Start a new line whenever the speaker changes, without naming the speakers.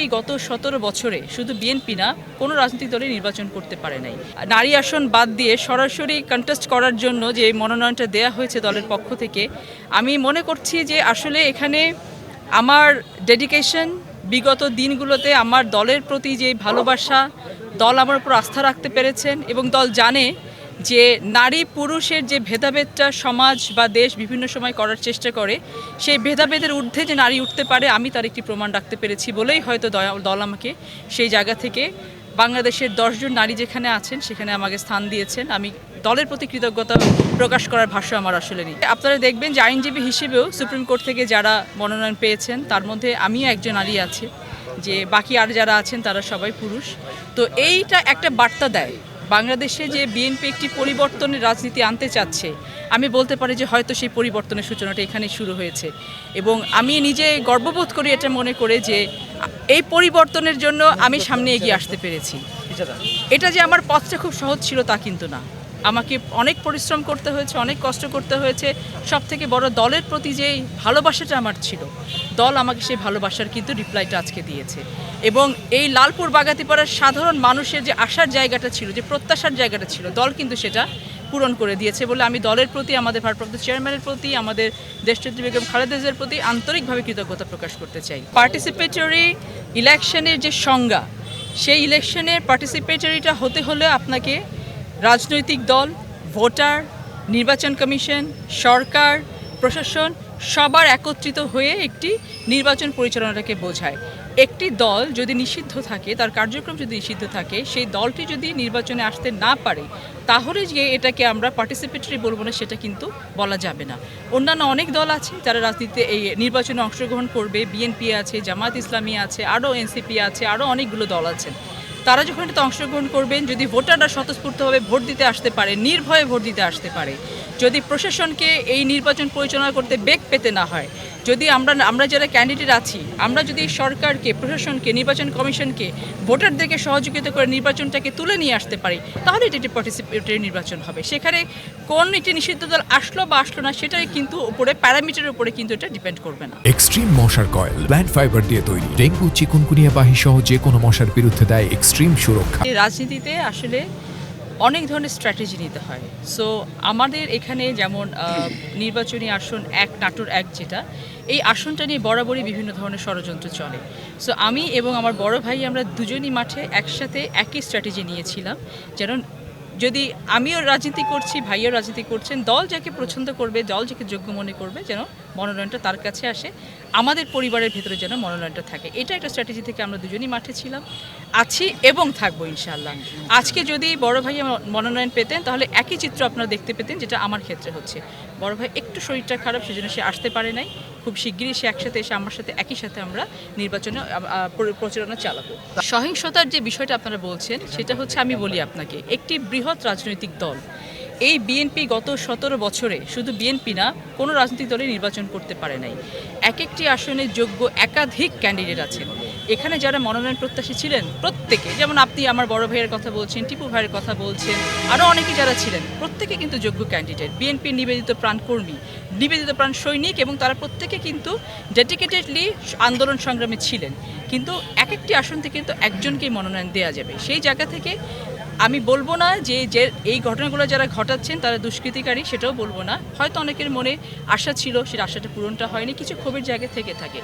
BNP গত সতেরো বছরে শুধু বিএনপি না, কোনো রাজনৈতিক দলে নির্বাচন করতে পারে নাই। নারী আসন বাদ দিয়ে সরাসরি কন্টেস্ট করার জন্য যে মনোনয়নটা দেয়া হয়েছে দলের পক্ষ থেকে, আমি মনে করছি যে আসলে এখানে আমার ডেডিকেশন বিগত দিনগুলোতে আমার দলের প্রতি যে ভালোবাসা, দল আমার উপর আস্থা রাখতে পেরেছেন এবং দল জানে যে নারী পুরুষের যে ভেদাভেদটা সমাজ বা দেশ বিভিন্ন সময় করার চেষ্টা করে, সেই ভেদাভেদের ঊর্ধ্বে যে নারী উঠতে পারে, আমি তার একটি প্রমাণ রাখতে পেরেছি বলেই হয়তো দল আমাকে সেই জায়গা থেকে বাংলাদেশের দশজন নারী যেখানে আছেন, সেখানে আমাকে স্থান দিয়েছেন। আমি দলের প্রতি কৃতজ্ঞতা প্রকাশ করার ভাষ্য আমার আসলে নেই। আপনারা দেখবেন যে আইনজীবী হিসেবেও সুপ্রিম কোর্ট থেকে যারা মনোনয়ন পেয়েছেন, তার মধ্যে আমিও একজন নারী আছি, যে বাকি আর যারা আছেন, তারা সবাই পুরুষ। তো এইটা একটা বার্তা দেয়। বাংলাদেশে যে বিএনপি একটি পরিবর্তনের রাজনীতি আনতে চাচ্ছে, আমি বলতে পারি যে হয়তো সেই পরিবর্তনের সূচনাটা এখানে শুরু হয়েছে। এবং আমি নিজে গর্ববোধ করি এটা মনে করে যে এই পরিবর্তনের জন্য আমি সামনে এগিয়ে আসতে পেরেছি। এটা যে আমার পথটা খুব সহজ ছিল তা কিন্তু না। আমাকে অনেক পরিশ্রম করতে হয়েছে, অনেক কষ্ট করতে হয়েছে। সব থেকে বড় দলের প্রতি যে ভালোবাসাটা আমার ছিল, দল আমাকে সেই ভালোবাসার কিন্তু রিপ্লাইটা আজকে দিয়েছে। এবং এই লালপুর বাগাতিপাড়ার সাধারণ মানুষের যে আশার জায়গাটা ছিল, যে প্রত্যাশার জায়গাটা ছিল, দল কিন্তু সেটা পূরণ করে দিয়েছে বলে আমি দলের প্রতি, আমাদের ভারপ্রাপ্ত চেয়ারম্যানের প্রতি, আমাদের দেশনেত্রী বেগম খালেদাজের প্রতি আন্তরিকভাবে কৃতজ্ঞতা প্রকাশ করতে চাই। পার্টিসিপেটরি ইলেকশনের যে সংজ্ঞা, সেই ইলেকশনের পার্টিসিপেটরিটা হতে হলে আপনাকে রাজনৈতিক দল, ভোটার, নির্বাচন কমিশন, সরকার, প্রশাসন সবার একত্রিত হয়ে একটি নির্বাচন পরিচালনাটাকে বোঝায়। একটি দল যদি নিষিদ্ধ থাকে, তার কার্যক্রম যদি নিষিদ্ধ থাকে, সেই দলটি যদি নির্বাচনে আসতে না পারে, তাহলে যে এটাকে আমরা পার্টিসিপেটরি বলব না, সেটা কিন্তু বলা যাবে না। অন্যান্য অনেক দল আছে, যারা রাজনীতিতে এই নির্বাচনে অংশগ্রহণ করবে বিএনপি আছে, জামাত ইসলামী আছে, আরও এনসিপি আছে, আরও অনেকগুলো দল আছেন। তারা যখন এটাতে অংশগ্রহণ করবেন, যদি ভোটাররা স্বতঃস্ফূর্তভাবে ভোট দিতে আসতে পারে, নির্ভয়ে ভোট দিতে আসতে পারে যদি প্রশাসনকে এই নির্বাচন পরিচালনা করতে বেগ পেতে না হয় যদি আমরা আমরা যারা ক্যান্ডিডেট আছি আমরা যদি সরকারকে প্রশাসনকে নির্বাচন কমিশনকে ভোটারদেরকে সহযোগিতা করে নির্বাচনটাকে তুলে নিয়ে আসতে পারি তাহলে এটি একটি পার্টিসিপেটরি নির্বাচন হবে। সেখানে কোন একটি নিষিদ্ধ দল আসলো বা আসলো না সেটাই কিন্তু উপরে প্যারামিটারের উপরে কিন্তু এটা ডিপেন্ড করবে না।
এক্সট্রিম মশার কয়েল প্ল্যান্ট ফাইবার দিয়ে তৈরি ডেঙ্গু চিকুনকুনিয়া বাহি সহ যে কোনো মশার বিরুদ্ধে দেয় এক্সট্রিম সুরক্ষা।
রাজনীতিতে আসলে অনেক ধরনের স্ট্র্যাটেজি নিতে হয়। সো আমাদের এখানে যেমন নির্বাচনী আসন এক, নাটোর এক যেটা, এই আসনটা নিয়ে বরাবরই বিভিন্ন ধরনের ষড়যন্ত্র চলে। সো আমি এবং আমার বড় ভাই আমরা দুজনই মাঠে একসাথে একই স্ট্র্যাটেজি নিয়েছিলাম, যেন যদি আমিও রাজনীতি করছি, ভাইও রাজনীতি করছেন, দল যাকে পছন্দ করবে, দল যাকে যোগ্য মনে করবে, যেন মনোনয়নটা তার কাছে আসে, আমাদের পরিবারের ভেতরে যেন মনোনয়নটা থাকে। এটা একটা স্ট্র্যাটেজি থেকে আমরা দুজনই মাঠে ছিলাম। আছি এবং থাকব, ইনশাআল্লাহ। আজকে যদি বড় ভাই মনোনয়ন পেতেন, তাহলে একই চিত্র আপনারা দেখতে পেতেন, যেটা আমার ক্ষেত্রে হচ্ছে। বড় ভাই একটু শরীরটা খারাপ, সেজন্য সে আসতে পারে নাই। খুব শিগগিরই সে একসাথে এসে আমার সাথে, একই সাথে আমরা নির্বাচনে প্রচারণা চালাবো। সহিংসতার যে বিষয়টা আপনারা বলছেন, সেটা হচ্ছে আমি বলি আপনাকে, একটি বৃহৎ রাজনৈতিক দল। এই বিএনপি গত সতেরো বছরে শুধু বিএনপি না, কোনো রাজনৈতিক দলে নির্বাচন করতে পারে নাই। এক একটি আসনে যোগ্য একাধিক ক্যান্ডিডেট আছেন। এখানে যারা মনোনয়ন প্রত্যাশী ছিলেন প্রত্যেকে, যেমন আপনি আমার বড় ভাইয়ের কথা বলছেন, টিপু ভাইয়ের কথা বলছেন আরও অনেকে যারা ছিলেন, প্রত্যেকে কিন্তু যোগ্য ক্যান্ডিডেট বিএনপির নিবেদিত প্রাণকর্মী নিবেদিত প্রাণ সৈনিক এবং তারা প্রত্যেকে কিন্তু ডেডিকেটেডলি আন্দোলন সংগ্রামে ছিলেন। কিন্তু এক একটি আসন থেকে কিন্তু একজনকেই মনোনয়ন দেওয়া যাবে। সেই জায়গা থেকে আমি বলব না যে যে এই ঘটনাগুলো যারা ঘটাচ্ছেন, তারা দুষ্কৃতিকারী, সেটাও বলব না। হয়তো অনেকের মনে আশা ছিল, সেই আশাটা পূরণটা হয়নি, কিছু ক্ষোভের জায়গা থেকে থাকে।